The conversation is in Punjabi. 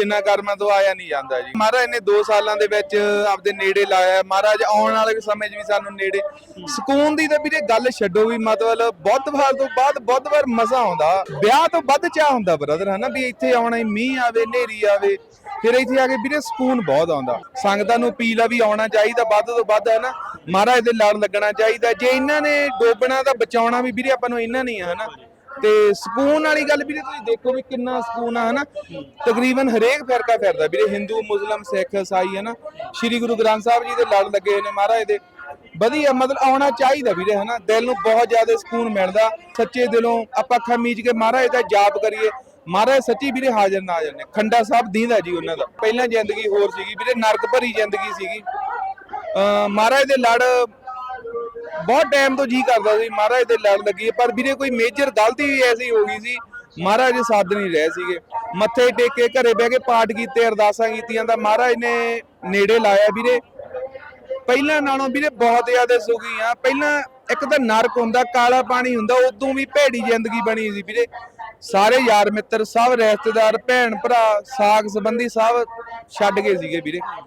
ਬਿਨਾਂ ਕਰਮਾਂ ਤੋਂ ਆਇਆ ਨਹੀਂ ਜਾਂਦਾ ਜੀ। ਮਹਾਰਾਜ ਨੇ 2 ਸਾਲਾਂ ਦੇ ਵਿੱਚ ਆਪਦੇ ਨੇੜੇ ਲਾਇਆ। ਮਹਾਰਾਜ ਆਉਣ ਵਾਲੇ ਸਮੇਂ 'ਚ ਵੀ ਸਾਨੂੰ ਨੇੜੇ ਸਕੂਨ ਦੀ ਤਾਂ ਵੀਰੇ ਗੱਲ ਛੱਡੋ ਵੀ ਮਤਲਬ ਬੁੱਧਵਾਰ ਤੋਂ ਬਾਅਦ ਬੁੱਧਵਾਰ ਮਜ਼ਾ ਆਉਂਦਾ। ਵਿਆਹ ਤੋਂ ਵੱਧ ਚਾਹ ਹੁੰਦਾ ਬ੍ਰਦਰ ਹਨਾ ਵੀ ਇੱਥੇ ਆਉਣਾ ਹੀ, ਮੀਂਹ ਆਵੇ, ਹਨੇਰੀ ਆਵੇ, ਫਿਰ ਇੱਥੇ ਆ ਕੇ ਵੀਰੇ ਸਕੂਨ ਬਹੁਤ ਆਉਂਦਾ। ਸੰਗਤਾਂ ਨੂੰ ਪੀਲਾ ਵੀ ਆਉਣਾ ਚਾਹੀਦਾ ਵੱਧ ਤੋਂ ਵੱਧ, ਹਨਾ। ਮਹਾਰਾਜ ਦੇ ਲੜ ਲੱਗਣਾ ਚਾਹੀਦਾ। ਜੇ ਇਹਨਾਂ ਨੇ ਡੋਬਣਾ ਤਾਂ ਬਚਾਉਣਾ ਵੀ ਵੀਰੇ ਆਪਾਂ ਨੂੰ ਇਹਨਾਂ ਨਹੀਂ ਆ, ਹਨਾ। ਤੇ ਸਕੂਨ ਵਾਲੀ ਗੱਲ ਵੀਰੇ ਤੁਸੀਂ ਦੇਖੋ ਵੀ ਕਿੰਨਾ ਸਕੂਨ ਆ, ਹਨਾ? ਤਕਰੀਬਨ ਹਰੇਕ ਫਿਰਕਾ ਫਿਰਦਾ ਵੀਰੇ, ਹਿੰਦੂ, ਮੁਸਲਮ, ਸਿੱਖ, ਈਸਾਈ, ਹਨਾ? ਸ੍ਰੀ ਗੁਰੂ ਗ੍ਰੰਥ ਸਾਹਿਬ ਜੀ ਦੇ ਲੜ ਲੱਗੇ ਹੋਏ ਨੇ ਮਹਾਰਾਜ ਦੇ। ਵਧੀਆ, ਮਤਲਬ ਆਉਣਾ ਚਾਹੀਦਾ ਵੀਰੇ, ਹਨਾ? ਦਿਲ ਨੂੰ ਬਹੁਤ ਜ਼ਿਆਦਾ ਸਕੂਨ ਮਿਲਦਾ, ਸੱਚੇ ਦਿਲੋਂ ਆਪਾਂ ਅੱਖਾਂ ਮੀਚ ਕੇ ਮਹਾਰਾਜ ਦਾ ਜਾਪ ਕਰੀਏ, ਮਹਾਰਾਜ ਸੱਚੀ ਵੀਰੇ ਹਾਜ਼ਰ ਨਾ ਹਾਜ਼ਰ ਨੇ ਖੰਡਾ ਸਾਹਿਬ ਦੀਂਦਾ ਜੀ ਉਹਨਾਂ ਦਾ। ਪਹਿਲਾਂ ਜ਼ਿੰਦਗੀ ਹੋਰ ਸੀਗੀ ਵੀਰੇ, ਨਰਕ ਭਰੀ ਜ਼ਿੰਦਗੀ ਸੀਗੀ। ਅਹ ਮਹਾਰਾਜ ਦੇ ਲੜ ਬਹੁਤ ਟਾਈਮ ਤੋਂ ਜੀ ਕਰਦਾ ਸੀ, ਮਹਾਰਾਜ ਦੇ ਲੜ ਲੱਗੀ ਪਰ ਵੀਰੇ, ਕੋਈ ਮੇਜਰ ਗਲਤੀ ਐਸੀ ਹੋ ਗਈ ਸੀ, ਮਹਾਰਾਜ ਦੇ ਸਾਧ ਨਹੀਂ ਰਹੇ ਸੀਗੇ। ਮੱਥੇ ਟੇਕੇ ਘਰੇ ਬਹਿ ਕੇ ਪਾਠ ਕੀਤੇ, ਅਰਦਾਸਾਂ ਕੀਤੀਆਂ ਤਾਂ ਮਹਾਰਾਜ ਨੇ ਨੇੜੇ ਲਾਇਆ ਵੀਰੇ। ਪਹਿਲਾਂ ਨਾਲੋਂ ਵੀਰੇ ਬਹੁਤ ਜ਼ਿਆਦਾ ਸੁਖੀ ਆ ਪਹਿਲਾਂ ਇੱਕ ਤਾਂ ਨਰਕ ਹੁੰਦਾ, ਕਾਲਾ ਪਾਣੀ ਹੁੰਦਾ, ਉਦੋਂ ਵੀ ਭੈੜੀ ਜ਼ਿੰਦਗੀ ਬਣੀ ਸੀ ਵੀਰੇ। ਸਾਰੇ ਯਾਰ ਮਿੱਤਰ, ਸਭ ਰਿਸ਼ਤੇਦਾਰ, ਭੈਣ ਭਰਾ, ਸਾਗ ਸੰਬੰਧੀ ਸਭ ਛੱਡ ਗਏ ਸੀਗੇ ਵੀਰੇ।